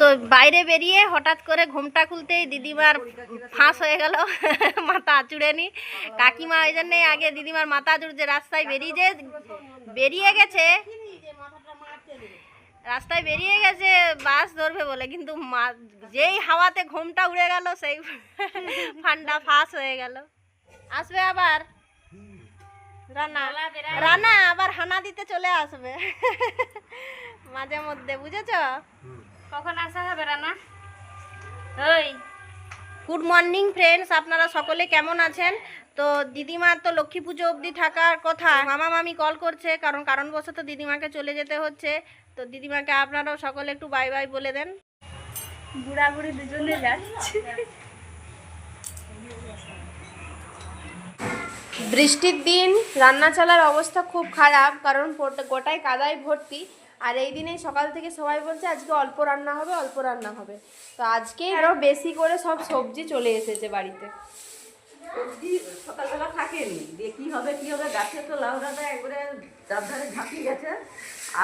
তো বাইরে বেরিয়ে হঠাৎ করে ঘুমটা খুলতেই দিদিমার ফাঁস হয়ে গেল, মাথা আচুড়ে নি কাকিমা ওই জন্যে আগে দিদিমার মাথা আচুড় যে রাস্তায় বেরিয়ে যে বেরিয়ে গেছে, রাস্তায় বেরিয়ে গেছে, বাস ধরবে বলে, কিন্তু যেই হাওয়াতে ঘুমটা উড়ে গেল, সেই ফান্ডা ফাঁস হয়ে গেল। আসবে আবার? রানা রানা আবার হানা দিতে চলে আসবে। মাঝে মধ্যে বুঝেছ? কখন আসা হবে রানা? ওই গুড মর্নিং ফ্রেন্ডস আপনারা সকলে কেমন আছেন? তো দিদিমার তো লক্ষ্মী পুজো অবধি থাকার কথা মামা মামি কল করছে কারণ কারণবশত দিদিমাকে চলে যেতে হচ্ছে। তো দিদিমাকে আপনারাও সকলে একটু বাই বাই বলে দেন। বুড়া বুড়ি দুজনে যাচ্ছে। বৃষ্টির দিন রান্না চালার অবস্থা খুব খারাপ কারণ গোটায় কাদায় ভর্তি। আর এই দিনেই সকাল থেকে সবাই বলছে আজকে অল্প রান্না হবে অল্প রান্না হবে। তো আজকে আরও বেশি করে সব সবজি চলে এসেছে বাড়িতে। সবজি সকালবেলা থাকেনি। দিয়ে কি হবে কি হবে? গাছে তো লাউডাটা একবারে ঝাঁপিয়ে গেছে।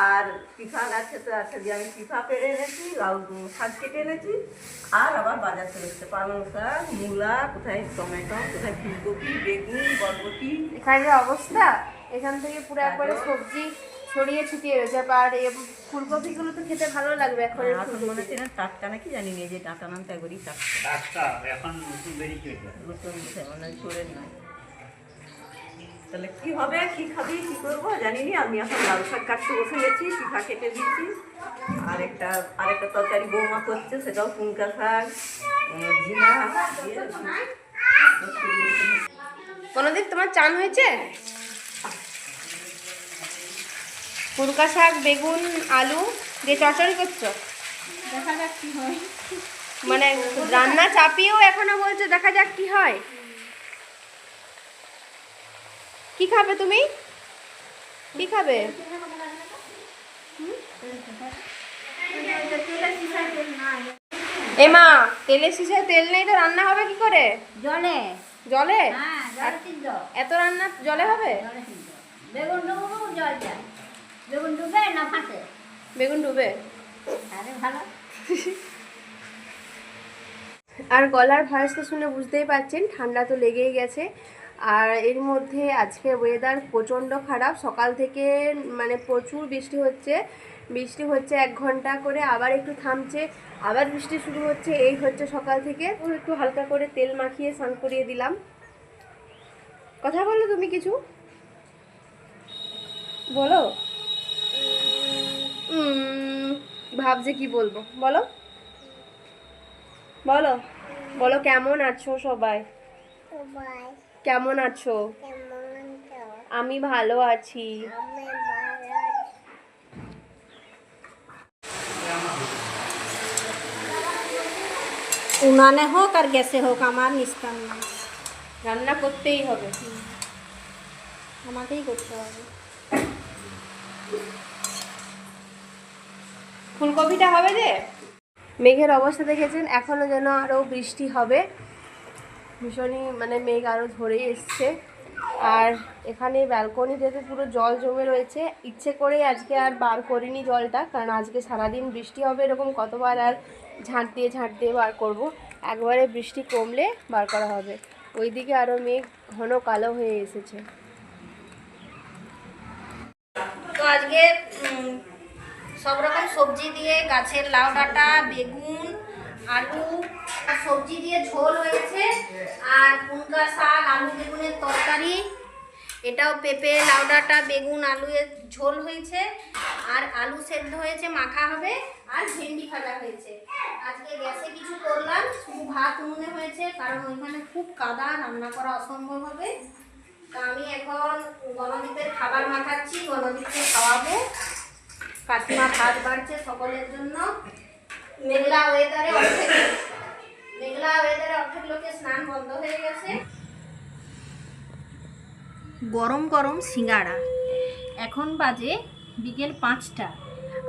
আর পিফা গাছে তো আছে আমি পিফা এনেছি লাউ শাক কেটে এনেছি। আর আবার বাজার চলে এসছে। পালং শাক মূলা কোথায় টমেটো কোথায় ফুলকপি বেগুন বরবটি। এখানে অবস্থা? এখান থেকে পুরো একবারে সবজি ছড়িয়ে ছিটিয়ে রয়েছে আর এ ফুলকপিগুলো তো খেতে ভালো লাগবে এখন। মনে হচ্ছে না টাটকা নাকি জানি না এই যে ডাটা নামটা একবারই টাটকা। ডাক্তার এখন নতুন বেরিয়েছে নতুন বিষয় মনে চোরের নয়। তাহলে কি হবে কি খাবি কি করব জানি না আমি এখন লাল শাক কাটতে বসে গেছি পিঠা কেটে দিচ্ছি আর একটা আর একটা তরকারি বৌমা করছে সেটাও কুনকা শাক ঝিঙা কোনোদিন তোমার চান হয়েছে? ফুলকা শাক বেগুন আলু দিয়ে চচড়ি করছ? দেখা যাক কি হয়। মানে রান্না চাপিয়েও এখনও বলছো দেখা যাক কি হয়। কি খাবে তুমি? কি খাবে? এ মা তেলের শিশায় তেল নেই তো রান্না হবে কি করে? জলে। জলে? হ্যাঁ এত রান্না জলে হবে? বেগুন জল যায় বেগুন ডুবে না ফাঁসে বেগুন ডুবে? আরে ভালো। আর গলার ভয়েসটা শুনে বুঝতেই পারছেন ঠান্ডা তো লেগেই গেছে। আর এর মধ্যে আজকে ওয়েদার প্রচণ্ড খারাপ। সকাল থেকে মানে প্রচুর বৃষ্টি হচ্ছে। বৃষ্টি হচ্ছে এক ঘণ্টা করে আবার একটু থামছে আবার বৃষ্টি শুরু হচ্ছে। এই হচ্ছে সকাল থেকে। একটু হালকা করে তেল মাখিয়ে স্নান করিয়ে দিলাম। কথা বলো তুমি কিছু। বলো। ভাবছে কি বলব? বলো। বলো। বলো কেমন আছো সবাই? কেমন আছো? আমি ভালো আছি। উনানে হোক আর গ্যাসে হোক আমার নিস্তার না রান্না করতেই হবে। আমাকেই করতে হবে। ফুলকপিটা হবে যে? মেঘের অবস্থা দেখেছেন এখনও যেন আরও বৃষ্টি হবে। ভীষণই মানে মেঘ আরও ধরেই এসছে। আর এখানে ব্যালকনিটাতে পুরো জল জমে রয়েছে। ইচ্ছে করেই আজকে আর বার করিনি জলটা কারণ আজকে সারাদিন বৃষ্টি হবে এরকম কতবার আর ঝাঁট দিয়ে ঝাঁট দিয়ে বার করব। একবারে বৃষ্টি কমলে বার করা হবে। ওইদিকে আরও মেঘ ঘন কালো হয়ে এসেছে। তো আজকে সব রকম সবজি দিয়ে গাছের লাউ ডাঁটা, বেগুন, আলু সবজি দিয়ে ঝোল হয়েছে। আর কুনকা শাক, আলু বেগুনের তরকারি। এটাও পেঁপে, লাউ ডাঁটা, বেগুন আলু এর ঝোল হয়েছে। আর আলু সেদ্ধ হয়েছে, মাখা হবে, আর ভেন্ডি ভাজা হয়েছে। আজকে গ্যাসে কিছু করলাম, শুধু ভাত উনুনে হয়েছে, কারণ ওইখানে খুব কাদা, রান্না করা অসম্ভব হবে। তো আমি এখন গণদীপের খাবার মাখাচ্ছি, গণদীপকে খাওয়াবো। কাকিমা ভাত বাড়ছে সকলের জন্য। মেঘলা ওয়েদারে অর্ধেক মেঘলা ওয়েদারে অর্ধেক লোকের স্নান বন্ধ হয়ে গেছে। গরম গরম সিঙ্গাড়া এখন বাজে বিকেল পাঁচটা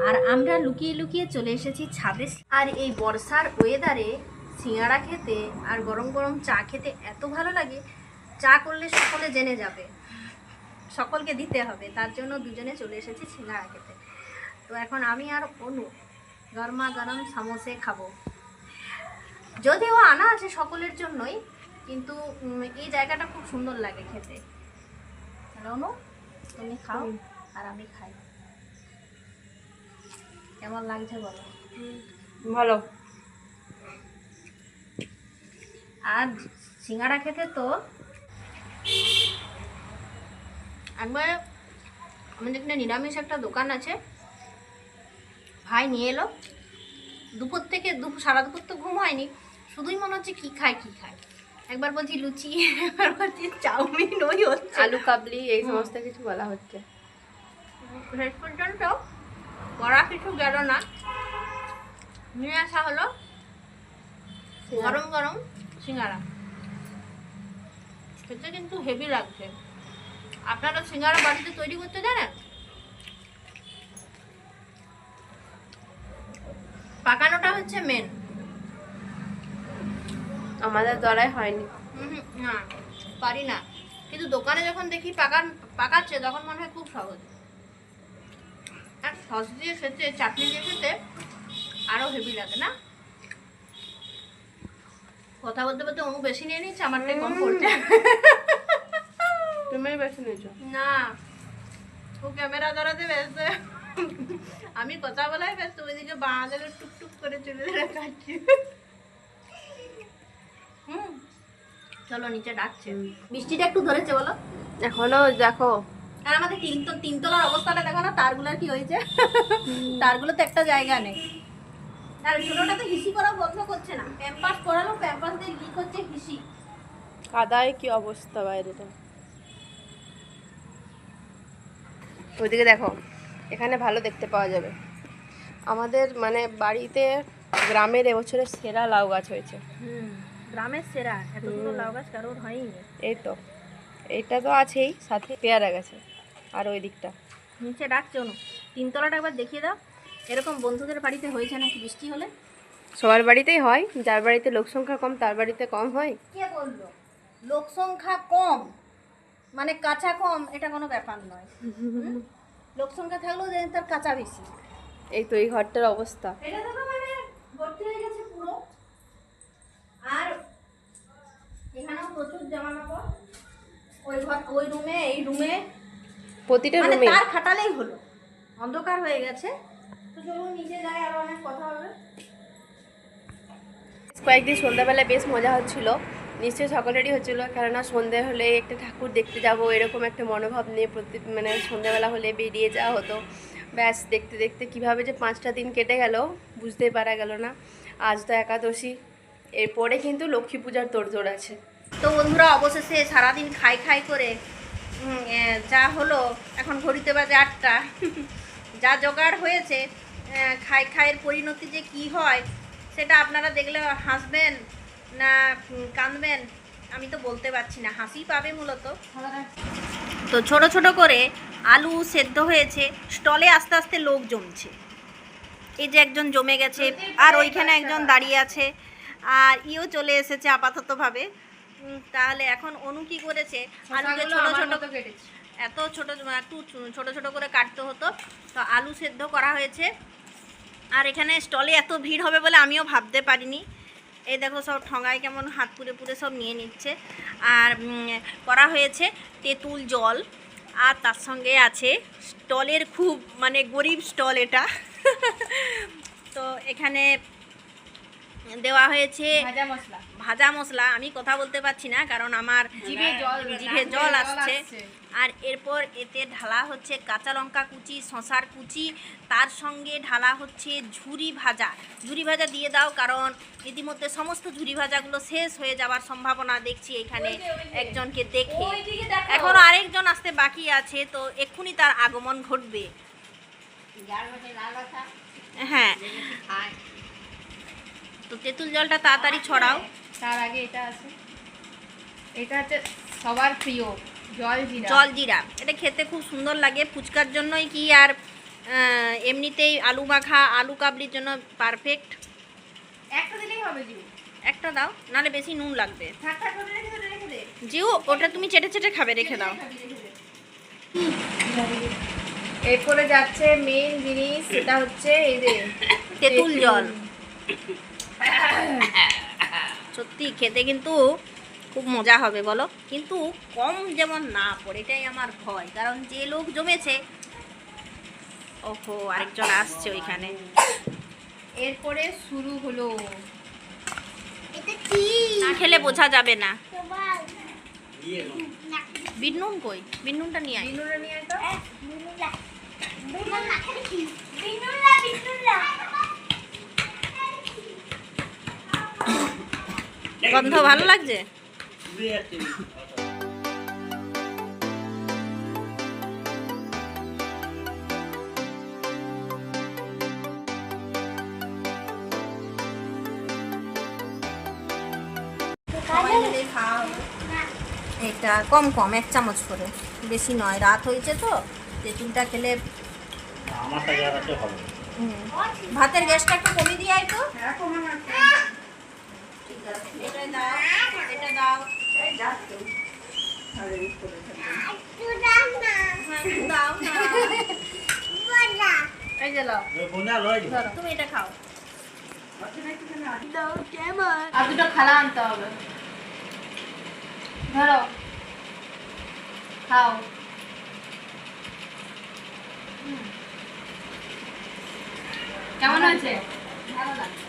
আর আমরা লুকিয়ে লুকিয়ে চলে এসেছি ছাদে। আর এই বর্ষার ওয়েদারে সিঙ্গাড়া খেতে আর গরম গরম চা খেতে এত ভালো লাগে, চা করলে সকলে জেনে যাবে। সকলকে দিতে হবে, তার জন্য দুজনে চলে এসেছি সিঙ্গাড়া খেতে। তো এখন আমি আর অনু গরমা গরম সামোসে খাব। যদিও আনা আছে সকলের জন্যই কিন্তু এই জায়গাটা খুব সুন্দর লাগে খেতে। রনু তুমি খাও আর আমি খাই। কেমন লাগছে বলো? ভালো। আর সিঙ্গারা খেতে তো একবার আমাদের এখানে নিরামিষ একটা দোকান আছে। ভাই নিয়ে এলো। দুপুর থেকে দুপুর সারা দুপুর তো ঘুম হয়নি। শুধুই মনে হচ্ছে কী খায় কী খায়। একবার বলছি লুচি একবার বলছি চাউমিন ওই হচ্ছে। আলু কাবলি এই সমস্ত কিছু বলা হচ্ছে। শেষ পর্যন্ত করা কিছু গেল না। নিয়ে আসা হলো গরম গরম সিঙ্গারা। খেতে কিন্তু হেভি লাগছে। আপনারা সিঙ্গারা বাড়িতে তৈরি করতে জানেন? পাকানোটা হচ্ছে মেন আমাদের দ্বারাই হয়নি। না পারি না। কিন্তু দোকানে যখন দেখি পাকান পাকাচ্ছে তখন মনে হয় খুব সহজ। আর সস দিয়ে খেতে চাটনি দিয়ে খেতে আরও হেভি লাগে না? কথা বলতে বলতে অনু বেশি নিয়ে নিচ্ছে আমারটাই কম পড়ছে। তুমি বেছে নিয়েছো। না ও ক্যামেরা ধরাতে ব্যস্ত। আমি কথা বলাই ব্যস্ত ওইদিকে বাঁধালে টুকটুক করে চলে কাটছে। হুম। চলো নিচে ডাকছে বৃষ্টিটা একটু ধরেছে বলো। এখনও দেখো। আর আমাদের তিন তিনতলার অবস্থাটা দেখো না তারগুলোর কি হয়েছে? তারগুলো তো একটা জায়গা নেই। আর ছোটটা তো হিসি করা বন্ধ করছে না। প্যাম্পাস পরালো প্যাম্পাস দিয়ে লিক হচ্ছে হিসি। কাদায় কি অবস্থা বাইরেটা? ওইদিকে দেখো। এখানে ভালো দেখতে পাওয়া যাবে। আমাদের মানে বাড়িতে গ্রামের এবছরের সেরা লাউ গাছ হয়েছে। গ্রামের সেরা। এতগুলো লাউ গাছ কারোর হয়নি। এই তো। এইটা তো আছেই সাথে পেয়ারা গেছে। আর ওই দিকটা। নিচে ডাকছে অনু তিনতলাটা একবার দেখিয়ে দাও। এরকম বন্ধুদের বাড়িতে হয়েছে নাকি বৃষ্টি হলে? সবার বাড়িতেই হয়। যার বাড়িতে লোক সংখ্যা কম তার বাড়িতে কম হয়। কে বলল? লোক সংখ্যা কম? মানে কাঁচা কম এটা কোনো ব্যাপার নয়? লোক সংখ্যা থাকলেও দেখেন তার কাঁচা বেশি। এই তো এই ঘরটার অবস্থা। এটা তো মানে ভর্তি হয়ে গেছে পুরো। আর এখানেও প্রচুর জামা কাপড় ওই ঘর ওই রুমে এই রুমে প্রতিটা মানে রুমে? তার খাটালেই হলো। অন্ধকার হয়ে গেছে। তো চলুন নিচে যাই আরও অনেক কথা হবে। কয়েকদিন সন্ধ্যাবেলায় বেশ মজা হচ্ছিল। নিশ্চয়ই সকলেরই হচ্ছিল, কেননা সন্ধে হলে একটা ঠাকুর দেখতে যাব, এরকম একটা মনোভাব নিয়ে প্রতি মানে সন্ধ্যাবেলা হলে বেরিয়ে যাওয়া হতো। ব্যাস, দেখতে দেখতে কীভাবে যে পাঁচটা দিন কেটে গেল, বুঝতেই পারা গেল না। আজ তো একাদশী, এরপরে কিন্তু লক্ষ্মী পূজার তোড়জোড় আছে। তো বন্ধুরা, অবশেষে সারাদিন খাই খাই করে যা হলো, এখন ঘড়িতে বাজে আটটা। যা জোগাড় হয়েছে খাই খাইয়ের পরিণতি যে কি হয়, সেটা আপনারা দেখলে হাসবেন। না কাঁদবেন। আমি তো বলতে পারছি না হাসি পাবে মূলত। তো ছোট ছোট করে আলু সেদ্ধ হয়েছে স্টলে আস্তে আস্তে লোক জমছে। এই যে একজন জমে গেছে আর ওইখানে একজন দাঁড়িয়ে আছে। আর ইও চলে এসেছে আপাততভাবে। তাহলে এখন অনু কি করেছে? আলুকে ছোট ছোট এত ছোট একটু ছোট ছোট করে কাটতে হতো তো আলু সেদ্ধ করা হয়েছে। আর এখানে স্টলে এত ভিড় হবে বলে আমিও ভাবতে পারিনি। এই দেখো সব ঠঙায় কেমন হাত পুড়ে পুড়ে সব নিয়ে নিচ্ছে। আর করা হয়েছে তেঁতুল জল, আর তার সঙ্গে আছে স্টলের খুব মানে গরিব স্টল এটা। তো এখানে দেওয়া হয়েছে ভাজা মশলা। আমি কথা বলতে পারছি না কারণ আমার জিভে জল জিভে জল আসছে। আসছে। আর এরপর এতে ঢালা হচ্ছে কাঁচা লঙ্কা কুচি শশার কুচি তার সঙ্গে ঢালা হচ্ছে ঝুরি ভাজা। ঝুরি ভাজা দিয়ে দাও কারণ ইতিমধ্যে সমস্ত ঝুরি ভাজাগুলো শেষ হয়ে যাওয়ার সম্ভাবনা দেখছি এখানে একজনকে দেখে। এখন আরেকজন আসতে বাকি আছে তো এক্ষুনি তার আগমন ঘটবে। হ্যাঁ। তো তেঁতুল জলটা তাড়াতাড়ি ছড়াও। তার আগে এটা আছে। এটা হচ্ছে সবার প্রিয় জল জিরা। জল জিরা। এটা খেতে খুব সুন্দর লাগে। ফুচকার জন্যই কি আর এমনিতেই আলু মাখা আলু কাবলির জন্য পারফেক্ট একটা দিলেই হবে জিউ। একটা দাও নাহলে বেশি নুন লাগবে। জিও ওটা তুমি চেটে চেটে খাবে রেখে দাও। এরপরে যাচ্ছে মেন জিনিস সেটা হচ্ছে এই যে তেঁতুল জল। সত্যি খেতে কিন্তু খুব মজা হবে বলো। কিন্তু কম যেমন না পড়ে এটাই আমার ভয়। কারণ যে লোক জমেছে ওহো আরেকজন আসছে ওইখানে। এরপরে শুরু হলো। না খেলে বোঝা যাবে না। বিনুন কই? বিনুনটা নিয়ে আয়। বিনুরা নিয়ে আয় তো। গন্ধ ভালো লাগছে? এটা কম কম এক চামচ করে। বেশি নয় রাত হয়েছে তো তেঁতুলটা খেলে ভাতের গ্যাসটা একটু কমিয়ে দিয়ে আয় তো। আছে। এটা দাও এটা দাও। এই যাচ্ছে। আরে এই করে থাকে। একটু দাও না এই যে লাও বোনা লয় তুমি এটা খাও। আর দুটো খালা আনতে হবে। ধরো। খাও। কেমন আছে ভালো লাগছে।